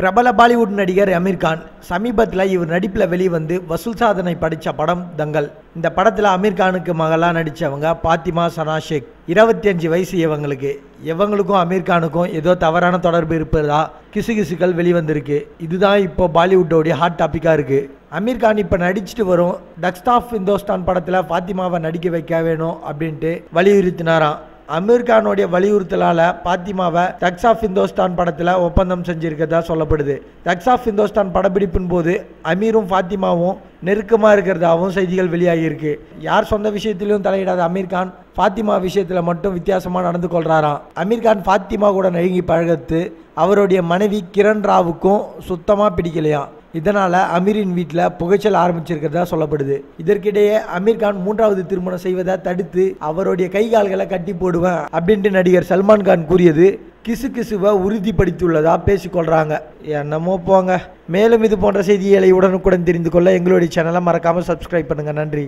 பிரபல பாலிவுட் நடிகர் அமீர் கான் சமீபத்தில் இவர் நடிப்பில் வெளிவந்து வசூல் சாதனை படித்த படம் தங்கல் இந்த படத்தில் அமீர் கானுக்கு மகளாக நடித்தவங்க பாத்திமா சனா ஷேக் இருபத்தி அஞ்சு வயசு இவங்களுக்கு. இவங்களுக்கும் அமீர் கானுக்கும் ஏதோ தவறான தொடர்பு இருப்பதா கிசுகிசுக்கள் வெளிவந்திருக்கு. இதுதான் இப்போ பாலிவுட்டோடைய ஹாட் டாப்பிக்காக இருக்குது அமீர் கான் இப்போ நடிச்சுட்டு வரும். டக்ஸ்ட் ஆஃப் இந்தோஸ்தான் படத்தில் ஃபாத்திமாவை நடிக்க வைக்க வேணும் அப்படின்ட்டு வலியுறுத்தினாராம். அமீர்கானுடைய வலியுறுத்தலால் பாத்திமாவை தக்ஸ் ஆஃப் இந்தோஸ்தான் படத்தில் ஒப்பந்தம் செஞ்சிருக்கிறதா சொல்லப்படுது. தக்ஸ் ஆஃப் இந்தோஸ்தான் படப்பிடிப்பின் போது அமீரும் ஃபாத்திமாவும் நெருக்கமாக இருக்கிறதாவும் செய்திகள் வெளியாகியிருக்கு. யார் சொந்த விஷயத்திலும் தலையிடாத அமீர் கான் ஃபாத்திமா விஷயத்தில் மட்டும் வித்தியாசமாக நடந்து கொள்கிறாராம் அமீர்கான் ஃபாத்திமா கூட நெருங்கி பழகத்து அவருடைய மனைவி கிரண் ராவுக்கும் சுத்தமாக பிடிக்கலையாம். இதனால் அமீரின் வீட்டில் புகைச்சல் ஆரம்பிச்சிருக்கிறதா சொல்லப்படுது. இதற்கிடையே அமீர் கான் மூன்றாவது திருமணம் செய்வதை தடுத்து அவருடைய கை கால்களை கட்டி போடுவேன் அப்படின்ட்டு நடிகர் சல்மான் கான் கூறியது. கிசு கிசுவை உறுதிப்படுத்தியுள்ளதா பேசிக்கொள்கிறாங்க என்னமோ போங்க. மேலும் இது போன்ற செய்திகளை உடனுக்குடன் தெரிந்து கொள்ள எங்களுடைய சேனலை மறக்காமல் சப்ஸ்கிரைப் பண்ணுங்கள் நன்றி.